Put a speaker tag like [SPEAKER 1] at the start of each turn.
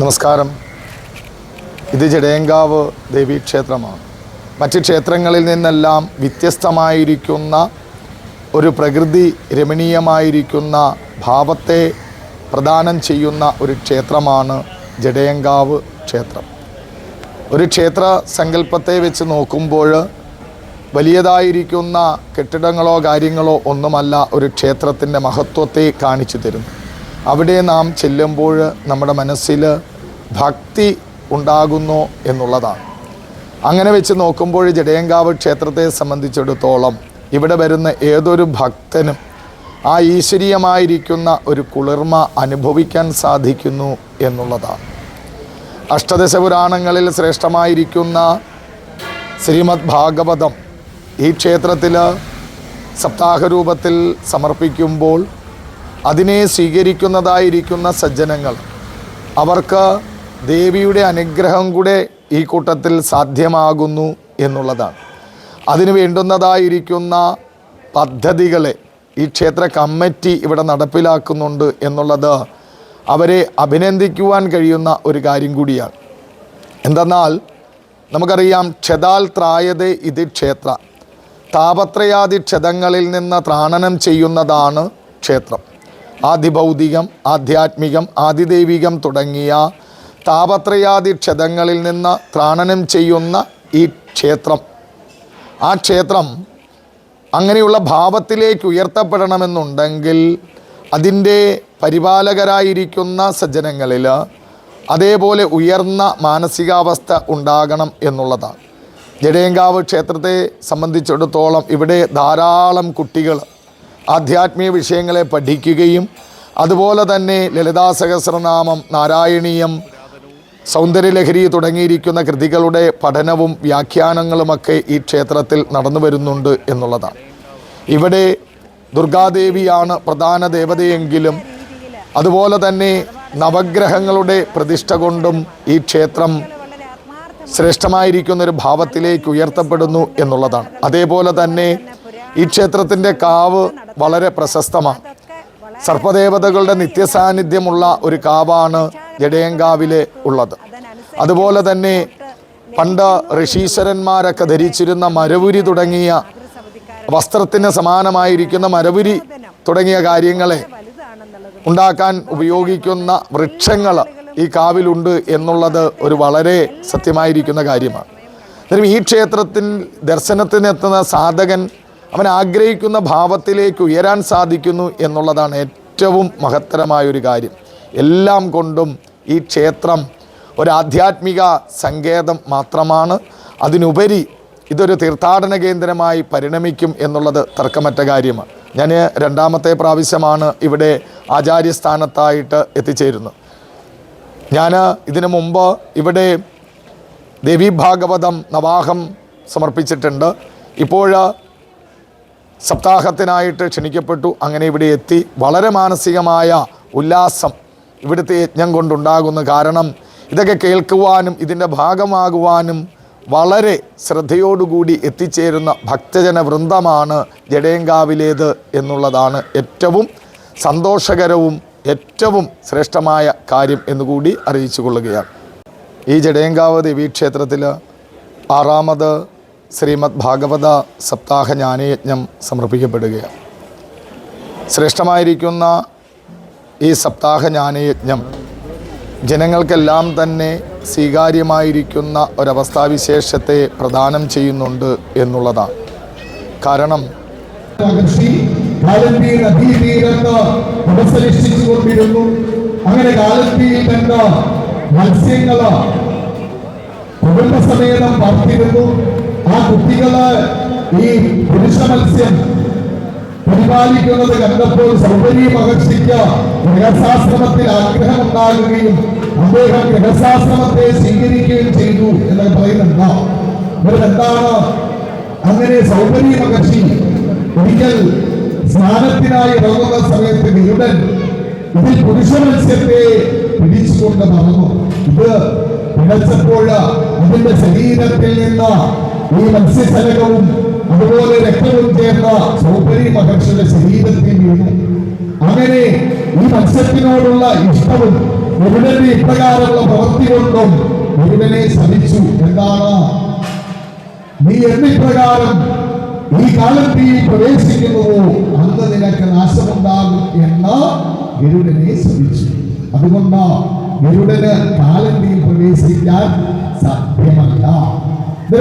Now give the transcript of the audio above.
[SPEAKER 1] നമസ്കാരം. ഇത് ജടയങ്കാവ് ദേവീക്ഷേത്രമാണ് മറ്റ് ക്ഷേത്രങ്ങളിൽ നിന്നെല്ലാം വ്യത്യസ്തമായിരിക്കുന്ന ഒരു പ്രകൃതി രമണീയമായിരിക്കുന്ന ഭാവത്തെ പ്രദാനം ചെയ്യുന്ന ഒരു ക്ഷേത്രമാണ് ജടയങ്കാവ് ക്ഷേത്രം. ഒരു ക്ഷേത്ര സങ്കല്പത്തെ വെച്ച് നോക്കുമ്പോൾ വലിയതായിരിക്കുന്ന കെട്ടിടങ്ങളോ കാര്യങ്ങളോ ഒന്നുമല്ല ഒരു ക്ഷേത്രത്തിന്റെ മഹത്വത്തെ കാണിച്ചു തരുന്നു അവിടെ നാം ചെല്ലുമ്പോൾ നമ്മുടെ മനസ്സിൽ ഭക്തി ഉണ്ടാകുന്നു എന്നുള്ളതാണ്. അങ്ങനെ വെച്ച് നോക്കുമ്പോൾ ജഡയങ്കാവ് ക്ഷേത്രത്തെ സംബന്ധിച്ചിടത്തോളം ഇവിടെ വരുന്ന ഏതൊരു ഭക്തനും ആ ഈശ്വരീയമായിരിക്കുന്ന ഒരു കുളിർമ അനുഭവിക്കാൻ സാധിക്കുന്നു എന്നുള്ളതാണ്. അഷ്ടദശ പുരാണങ്ങളിൽ ശ്രേഷ്ഠമായിരിക്കുന്ന ശ്രീമദ് ഭാഗവതം ഈ ക്ഷേത്രത്തിൽ സപ്താഹരൂപത്തിൽ സമർപ്പിക്കുമ്പോൾ അതിനെ സ്വീകരിക്കുന്നതായിരിക്കുന്ന സജ്ജനങ്ങൾ. അവർക്ക് ദേവിയുടെ അനുഗ്രഹം കൂടെ ഈ കൂട്ടത്തിൽ സാധ്യമാകുന്നു എന്നുള്ളതാണ്. അതിന് വേണ്ടുന്നതായിരിക്കുന്ന പദ്ധതികളെ ഈ ക്ഷേത്ര കമ്മിറ്റി ഇവിടെ നടപ്പിലാക്കുന്നുണ്ട് എന്നുള്ളത് അവരെ അഭിനന്ദിക്കുവാൻ കഴിയുന്ന ഒരു കാര്യം കൂടിയാണ്. എന്തെന്നാൽ നമുക്കറിയാം ക്ഷതാൽ ത്രായതേ ഇത് ക്ഷേത്ര. താപത്രയാദി ക്ഷതങ്ങളിൽ നിന്ന് ത്രാണനം ചെയ്യുന്നതാണ് ക്ഷേത്രം. ആദിഭൗതികം ആധ്യാത്മികം ആദിദൈവികം തുടങ്ങിയ താപത്രയാദി ക്ഷതങ്ങളിൽ നിന്ന് ത്രാണനം ചെയ്യുന്ന ഈ ക്ഷേത്രം. ആ ക്ഷേത്രം അങ്ങനെയുള്ള ഭാവത്തിലേക്ക് ഉയർത്തപ്പെടണമെന്നുണ്ടെങ്കിൽ അതിന്റെ പരിപാലകരായിരിക്കുന്ന സജ്ജനങ്ങളിൽ അതേപോലെ ഉയർന്ന മാനസികാവസ്ഥ ഉണ്ടാകണം എന്നുള്ളതാണ്. ജഡേങ്കാവ് ക്ഷേത്രത്തെ സംബന്ധിച്ചിടത്തോളം ഇവിടെ ധാരാളം കുട്ടികൾ ആധ്യാത്മിക വിഷയങ്ങളെ പഠിക്കുകയും അതുപോലെ തന്നെ ലളിതാ സഹസ്രനാമം നാരായണീയം സൗന്ദര്യലഹരി തുടങ്ങിയിരിക്കുന്ന കൃതികളുടെ പഠനവും വ്യാഖ്യാനങ്ങളുമൊക്കെ ഈ ക്ഷേത്രത്തിൽ നടന്നു വരുന്നുണ്ട് എന്നുള്ളതാണ്. ഇവിടെ ദുർഗാദേവിയാണ് പ്രധാന ദേവതയെങ്കിലും അതുപോലെ തന്നെ നവഗ്രഹങ്ങളുടെ പ്രതിഷ്ഠ കൊണ്ടും ഈ ക്ഷേത്രം ശ്രേഷ്ഠമായിരിക്കുന്ന ഒരു ഭാവത്തിലേക്ക് ഉയർത്തപ്പെടുന്നു എന്നുള്ളതാണ്. അതേപോലെ തന്നെ ഈ ക്ഷേത്രത്തിന്റെ കാവ് വളരെ പ്രശസ്തമാണ്. സർപ്പദേവതകളുടെ നിത്യസാന്നിധ്യമുള്ള ഒരു കാവാണ് ജടയങ്കാവിലെ ഉള്ളത്. അതുപോലെ തന്നെ പണ്ട് ഋഷീശ്വരന്മാരൊക്കെ ധരിച്ചിരുന്ന മരവുരി തുടങ്ങിയ വസ്ത്രത്തിന് സമാനമായിരിക്കുന്ന മരവുരി തുടങ്ങിയ കാര്യങ്ങളെ ഉണ്ടാക്കാൻ ഉപയോഗിക്കുന്ന വൃക്ഷങ്ങൾ ഈ കാവിലുണ്ട് എന്നുള്ളത് ഒരു വളരെ സത്യമായിരിക്കുന്ന കാര്യമാണ്. അന്നേരം ഈ ക്ഷേത്രത്തിൽ ദർശനത്തിനെത്തുന്ന സാധകൻ അവൻ ആഗ്രഹിക്കുന്ന ഭാവത്തിലേക്ക് ഉയരാൻ സാധിക്കുന്നു എന്നുള്ളതാണ് ഏറ്റവും മഹത്തരമായൊരു കാര്യം. എല്ലാം കൊണ്ടും ഈ ക്ഷേത്രം ഒരു ആധ്യാത്മിക സങ്കേതം മാത്രമാണ്. അതിനുപരി ഇതൊരു തീർത്ഥാടന കേന്ദ്രമായി പരിണമിക്കും എന്നുള്ളത് തർക്കമറ്റ കാര്യമാണ്. ഞാൻ രണ്ടാമത്തെ പ്രാവശ്യമാണ് ഇവിടെ ആചാര്യസ്ഥാനത്തായിട്ട് എത്തിച്ചേരുന്നത്. ഞാൻ ഇതിനു മുമ്പ് ഇവിടെ ദേവീഭാഗവതം നവാഹം സമർപ്പിച്ചിട്ടുണ്ട്. ഇപ്പോൾ സപ്താഹത്തിനായിട്ട് ക്ഷണിക്കപ്പെട്ടു. അങ്ങനെ ഇവിടെ എത്തി. വളരെ മാനസികമായ ഉല്ലാസം ഇവിടുത്തെ യജ്ഞം കൊണ്ടുണ്ടാകുന്നു കാരണം ഇതൊക്കെ കേൾക്കുവാനും ഇതിന്റെ ഭാഗമാകുവാനും വളരെ ശ്രദ്ധയോടുകൂടി എത്തിച്ചേരുന്ന ഭക്തജന വൃന്ദമാണ് ജഡേങ്കാവിലേത് എന്നുള്ളതാണ് ഏറ്റവും സന്തോഷകരവും ഏറ്റവും ശ്രേഷ്ഠമായ കാര്യം എന്നുകൂടി അറിയിച്ചു കൊള്ളുകയാണ്. ഈ ജഡേങ്കാവ് ദേവീക്ഷേത്രത്തിൽ ആറാമത് ശ്രീമദ് ഭാഗവത സപ്താഹ ജ്ഞാനയജ്ഞം സമർപ്പിക്കപ്പെടുകയാണ്. ശ്രേഷ്ഠമായിരിക്കുന്ന ഈ സപ്താഹ ജ്ഞാനയജ്ഞം ജനങ്ങൾക്കെല്ലാം തന്നെ സ്വീകാര്യമായിരിക്കുന്ന ഒരവസ്ഥാവിശേഷത്തെ പ്രദാനം ചെയ്യുന്നുണ്ട് എന്നുള്ളതാണ്. കാരണം
[SPEAKER 2] ഉപസരിച്ചുകൊണ്ടിരുന്നു അങ്ങനെ കാലത്തിയിൽ നിന്ന് മത്സ്യങ്ങൾ കുട്ടികൾ ഈ പുരുഷ മത്സ്യം പരിപാലിക്കുന്നത് കണ്ടപ്പോൾ സൗന്ദര്യ മഹർഷിക്ക് ഗൃഹശാസ്ത്രമത്തിൽ ആഗ്രഹം ഉണ്ടാകുകയും അദ്ദേഹം ഗൃഹശാസ്ത്രമത്തെ സ്വീകരിക്കുകയും ചെയ്തു എന്ന് പറയുന്നുണ്ട്. ഇവരെന്താണ് അങ്ങനെ സൗന്ദര്യ മഹർഷി ഒരിക്കൽ സ്നാനത്തിനായി ഇറങ്ങുന്ന സമയത്ത് ഗരുഡൻ ഇതിൽ പുരുഷ മത്സ്യത്തെ പിടിച്ചുകൊണ്ട് നടന്നു. ഇത് പിടച്ചപ്പോൾ അതിന്റെ ശരീരത്തിൽ നിന്ന് ഈ മത്സ്യശലകവും അതുപോലെ രക്തവും ചേർന്ന സൗപരി മഹർഷിയുടെ ശരീരത്തിൽ വീണു അങ്ങനെ ഈ മത്സ്യത്തിനോടുള്ള ഇഷ്ടവും ഗരുഡന്റെ ഇപ്രകാരമുള്ള പ്രവൃത്തി കൊണ്ടും മുരുടനെ ശപിച്ചു എന്താണ്? നീ എന്നിപ്രകാരം ഈ കാലത്തിൽ പ്രവേശിക്കുന്നുവോ? അന്ന് നിനക്ക് നാശമുണ്ടാകും എന്ന് ഗരുഡനെ ശ്രമിച്ചു അതുകൊണ്ട് ഗരുഡന് കാലത്തിൽ പ്രവേശിക്കാൻ സാധ്യമല്ല. ഇത്